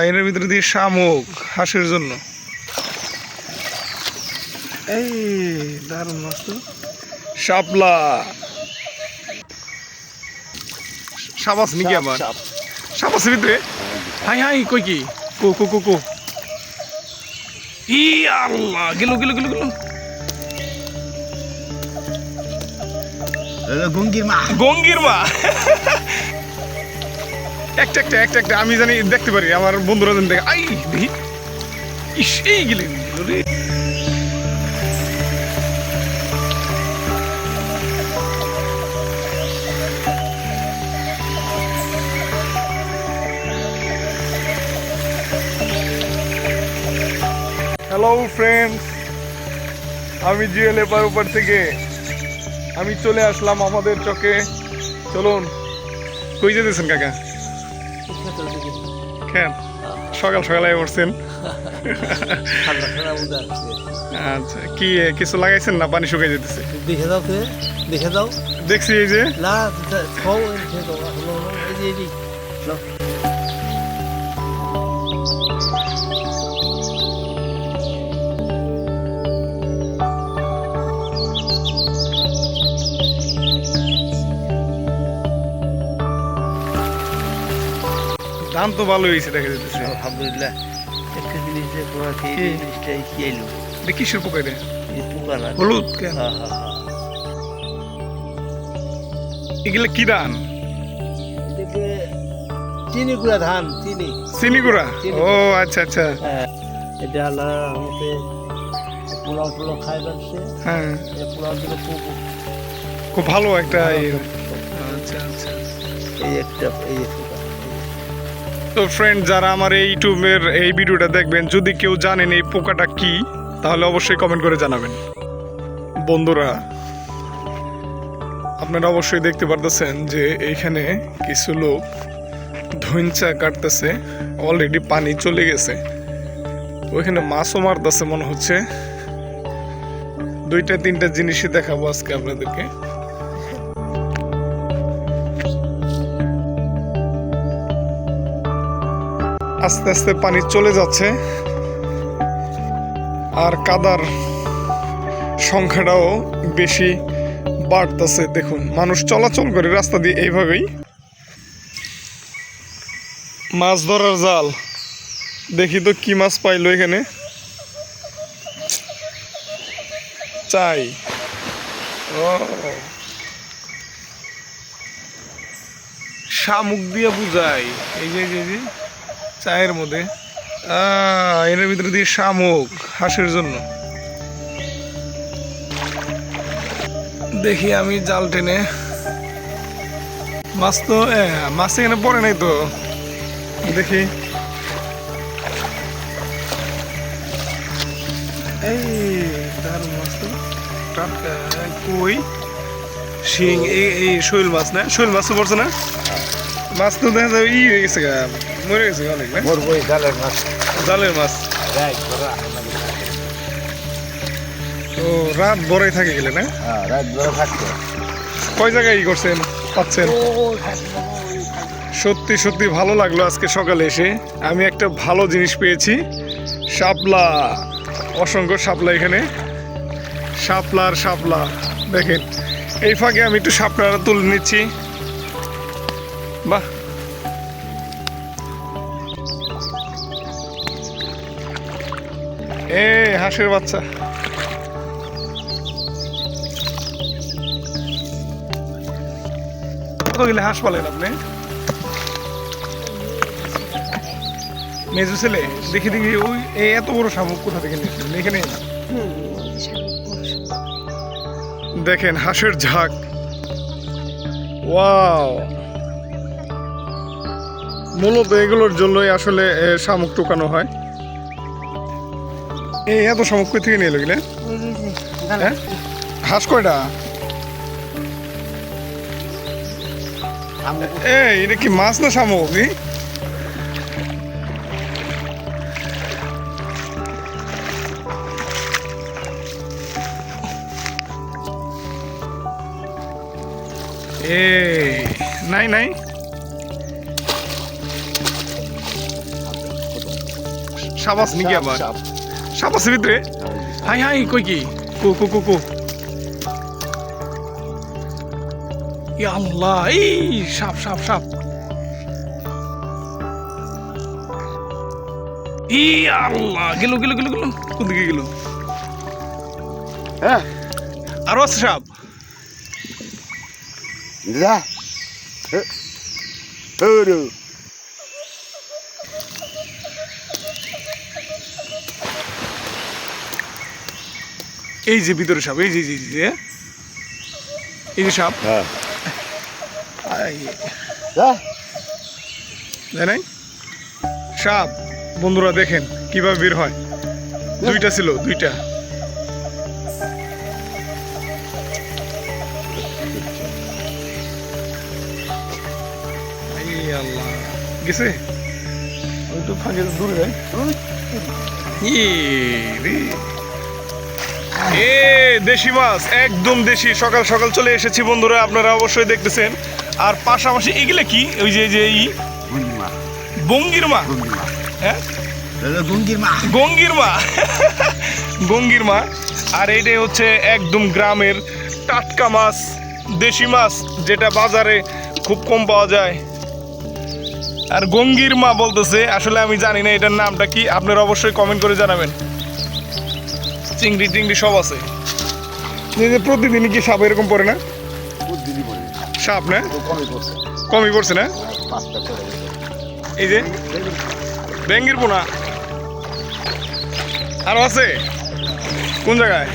এর ভিতরে দিয়ে শামুক হাঁসের জন্য। এই দারুণ মাছ তো। শাপলা। সাপ আছে নাকি আবার? সাপ আছে ভিতরে? হাই হাই কই কি? কো কো কো কো। ই আল্লাহ গেল গেল গেল গেল। গঙ্গির মা। গঙ্গির মা। একটা একটা একটা একটা, আমি জানি, দেখতে পারি, আমার বন্ধুরা জানি দেখে আই, দেখি। ইস, এই গেলে হ্যালো ফ্রেন্ডস আমি জিএল এপার উপর থেকে আমি চলে আসলাম আমাদের চকে। চলুন। কই যেতেছেন, কাকা? কেন? সকাল সকালে উঠছেন? আচ্ছা কি কিছু লাগাইছেন না? পানি শুকাই যেতেছে দেখে দাও তো দেখে দাও দেখছি এই যে। না দাম তো ভালো হয়েছে দেখা যেতেছে আলহামদুলিল্লাহ একটা জিনিস যে তোরা খেয়ে কি? এই জিনিসটা এই খেয়েলো এটা কিসের পোকা এটা পোকা না হলুদ কেন? এগুলো কি ধান? চিনি গুঁড়া ধান চিনি। চিনি গুঁড়া? ও আচ্ছা আচ্ছা। হ্যাঁ এটা আল্লাহ আমাকে পোলাও টোলাও খাই যাচ্ছে হ্যাঁ। পোলাও দিলে খুব খুব ভালো একটা ইয়ে। আচ্ছা আচ্ছা। এই একটা এই তো ফ্রেন্ড যারা আমার এই ইউটিউবের এই ভিডিওটা দেখবেন, যদি কেউ জানেন এই পোকাটা কি, তাহলে অবশ্যই কমেন্ট করে জানাবেন। বন্ধুরা, আপনারা অবশ্যই দেখতে পারতেছেন যে এইখানে কিছু লোক ধইঞ্চা কাটতেছে অলরেডি পানি চলে গেছে। ওইখানে মাছও মারতেছে মনে হচ্ছে। দুইটা, তিনটা জিনিসই দেখাবো আজকে আপনাদেরকে। আস্তে আস্তে পানি চলে যাচ্ছে। আর কাদার সংখ্যাটাও বেশি বাড়তেছে, দেখুন। মানুষ চলাচল করে রাস্তা দিয়ে এইভাবেই। মাছ ধরার জাল। দেখি তো কি মাছ পাইলো এখানে। চাই। শামুক দিয়ে বুঝাই। এই যে। চায়ের মধ্যে। এর ভিতরে দিয়ে শামুক, হাঁসের জন্য। দেখি আমি জাল টেনে। মাছ তো মাছ এখানে পড়ে নাই তো। দেখি। এই মাছ তো। কই? শিং, এই শৈল মাছ না? শৈল মাছ তো পড়ছে না? মাছ তো দেখা যাবে ই হয়ে গেছে মরে গেছে অনেক না? মোর বই জালের মাছ। জালের মাছ। ও রাত বড়াই থাকে গেলে না? হ্যাঁ রাইট ধরা থাকতো কয় জায়গায় ই করছেন পাচ্ছেন? সত্যি সত্যি ভালো লাগল আজকে সকালে এসে। আমি একটা ভালো জিনিস পেয়েছি শাপলা। অসংখ্য শাপলা এখানে। শাপলা আর শাপলা দেখেন। এই ফাঁকে আমি একটু শাপলাটা তুলে নিচ্ছি। বাহ এ হাঁসের বাচ্চা। কত গেলে হাঁস পালেন আপনি? মেজু ছেলে, দেখি দেখি, ওই এত বড় শামুক কোথা থেকে নিয়েছিলেন এখানে দেখেন হাঁসের ঝাঁক। ওয়াও। মূলত এগুলোর জন্যই আসলে শামুক টুকানো হয়। এই এত কই থেকে নিয়ে এলো গেলে? হ্যাঁ? হাঁস কয়টা? এই এটা কি মাছ না শামুক ই? এই নাই নাই। আছে নাকি আবার? সাপ, আছে ভিতরে। হাই হাই কই কি? কু কু কু কু। ইয়া আল্লাহ এই সাপ সাপ সাপ। ই আল্লাহ গেল গেল গেল গেল। কোন দিকে গেল? হ্যাঁ। আরও আছে সাপ। যা। এই যে ভিতরে সাপ এই যে এই যে, এই যে সাপ। হ্যাঁ। আই, যা। তাই নাই? সাপ বন্ধুরা দেখেন কীভাবে বের হয়। দুইটা ছিল দুইটা। আল্লাহ। গেছে? ওই তো ফাঁকে দূরে যায় ই রে। এ দেশি মাছ একদম দেশি। সকাল সকাল চলে এসেছি বন্ধুরা আপনারা অবশ্যই দেখতেছেন। আর পাশাপাশি এগুলো কি? ওই যে যে ই? বঙ্গির মা। হ্যাঁ? গুঙ্গিমা গঙ্গির মা। গঙ্গির মা। আর এইটাই হচ্ছে একদম গ্রামের টাটকা মাছ দেশি মাছ যেটা বাজারে খুব কম পাওয়া যায়। আর গঙ্গির মা বলতেছে আসলে আমি জানি না এটার নামটা কি আপনারা অবশ্যই কমেন্ট করে জানাবেন। চিংড়ি টিংড়ি সব আছে। যে প্রতিদিনই কি সাপ এরকম পড়ে না? সাপ না? কমই পড়ছে। না? পাঁচটা করে দিছে। এই যে ব্যাঙ্গির পোনা। আরও আছে? কোন জায়গায়?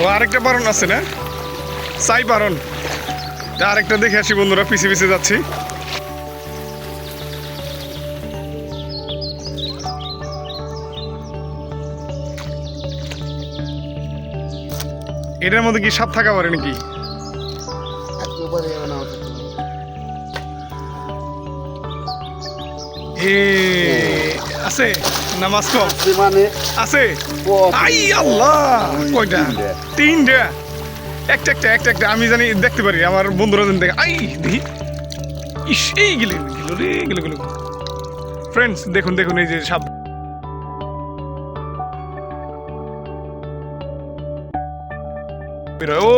ও আরেকটা পারন আছে না? সাই পারন তা আরেকটা দেখে আসি বন্ধুরা পিছিয়ে পিছে যাচ্ছি। এটার মধ্যে কি সাপ থাকা পারে নাকি? আছে না মাছ কম আছে। আই আল্লাহ, কয়টা? তিনটা। একটা একটা একটা একটা, আমি জানি, দেখতে পারি, আমার বন্ধুরা যেন দেখে আই, দেখি। ইস, এই গেলে, গেল রে গেল গেল। ফ্রেন্ডস দেখুন দেখুন, এই যে সাপ। বেরোয়। ও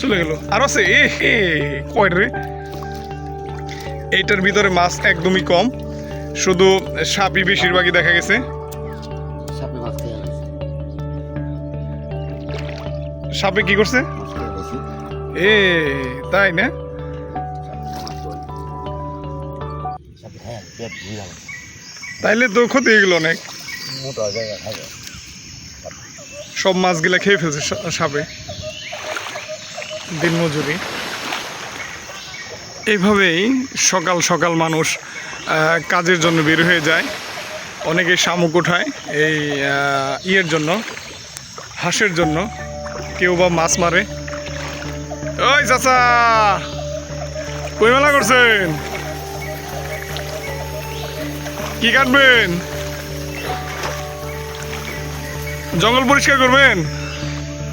চলে গেল। আর আছে এ হে কয়টা রে? এইটার ভিতরে মাছ একদমই কম। শুধু সাপই বেশিরভাগই দেখা গেছে। সাপে সাপে কি করছে? এ তাই না? সাপে তাইলে তো ক্ষতি গেল অনেক। মোটা জায়গা খাবে সব মাছগুলা খেয়ে ফেলছে সাপে। দিন মজুরি। এইভাবেই সকাল সকাল মানুষ কাজের জন্য বের হয়ে যায়। অনেকে শামুক ওঠায় এই ইয়ের জন্য, হাঁসের জন্য। কেউ বা মাছ মারে। ওই চাচা! কই মেলা করছেন? কি কাটবেন? জঙ্গল পরিষ্কার করবেন?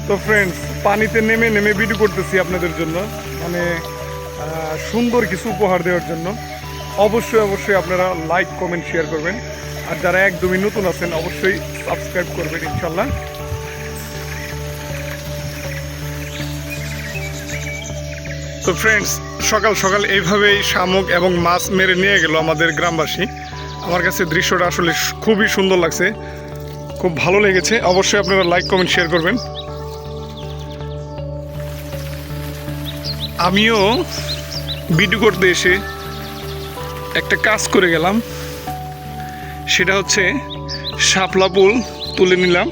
তো ফ্রেন্ডস পানিতে নেমে নেমে ভিডিও করতেছি আপনাদের জন্য। মানে সুন্দর কিছু উপহার দেওয়ার জন্য। অবশ্যই অবশ্যই আপনারা লাইক কমেন্ট শেয়ার করবেন। আর যারা একদমই নতুন আছেন, অবশ্যই সাবস্ক্রাইব করবেন ইনশাল্লাহ তো ফ্রেন্ডস সকাল সকাল এইভাবেই শামুক এবং মাছ মেরে নিয়ে গেল আমাদের গ্রামবাসী। আমার কাছে দৃশ্যটা আসলে খুবই সুন্দর লাগছে। খুব ভালো লেগেছে। অবশ্যই আপনারা লাইক কমেন্ট শেয়ার করবেন। আমিও ভিডিও করতে এসে একটা কাজ করে গেলাম। সেটা হচ্ছে শাপলা পুল তুলে নিলাম।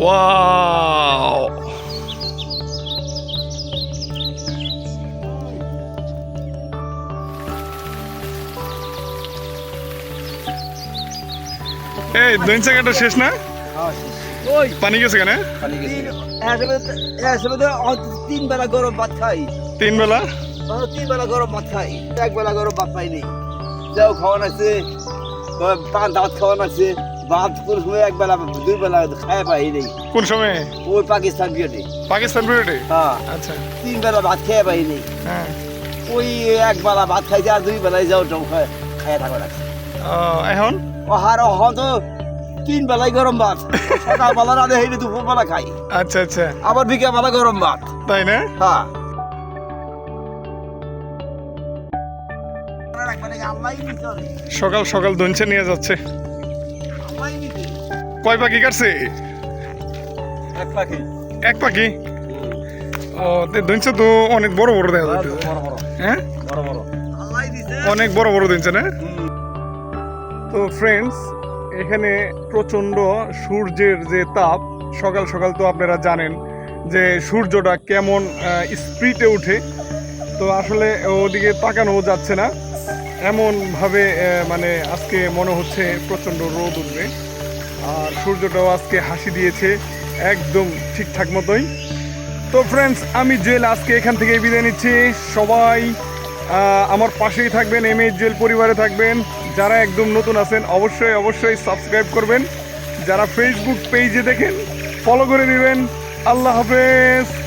ওয়াও! এই দৈন চাকাটা শেষ না? ওই। পানি গেছে কেন তিন বেলা গরম ভাত খাই। তিন বেলা? তিন বেলা গরম ভাত খাই। এক বেলা গরম ভাত পাই নেই যাও খাওয়ান আছে। পান দাঁত খাওয়ান আছে। ভাত কোন সময় এক বেলা দুই বেলা খাই পাই নেই কোন সময়? ওই পাকিস্তান বিয়েটে পাকিস্তান পিরিয়ডে হ্যাঁ। আচ্ছা। তিন বেলা ভাত খেয়ে পাই নেই হ্যাঁ। ওই এক বেলা ভাত খাইছে আর দুই বেলায় যাও জম খায় খাইয়া থাকো রাখছে। এখন? ও হার হন তো তিন বেলায় গরম ভাত। সকাল বেলা রাধে হইলে দুপুর বেলা খাই। আচ্ছা আচ্ছা। আবার বিকেল বেলা গরম ভাত। তাই না? হ্যাঁ। সকাল সকাল দঞ্চে নিয়ে যাচ্ছে। কয় পাখি কাটছে? এক পাখি। এক পাখি? ও দঞ্চে তো অনেক বড় বড় দেখা যাচ্ছে বড় বড়। হ্যাঁ? বড় বড়। অনেক বড় বড় দিচ্ছে না? তো ফ্রেন্ডস এখানে প্রচণ্ড সূর্যের যে তাপ, সকাল সকাল তো আপনারা জানেন যে সূর্যটা কেমন স্পিডে ওঠে। তো আসলে ওদিকে তাকানো যাচ্ছে না। এমনভাবে মানে আজকে মনে হচ্ছে প্রচণ্ড রোদ উঠবে। আর সূর্যটাও আজকে হাসি দিয়েছে একদম ঠিকঠাক মতোই। তো ফ্রেন্ডস আমি জেল আজকে এখান থেকে বিদায় নিচ্ছি। সবাই আমার পাশেই থাকবেন এম জেল পরিবারে থাকবেন। যারা একদম নতুন আছেন, অবশ্যই অবশ্যই সাবস্ক্রাইব করবেন। যারা ফেসবুক পেজে দেখেন ফলো করে দিবেন। আল্লাহ হাফেজ।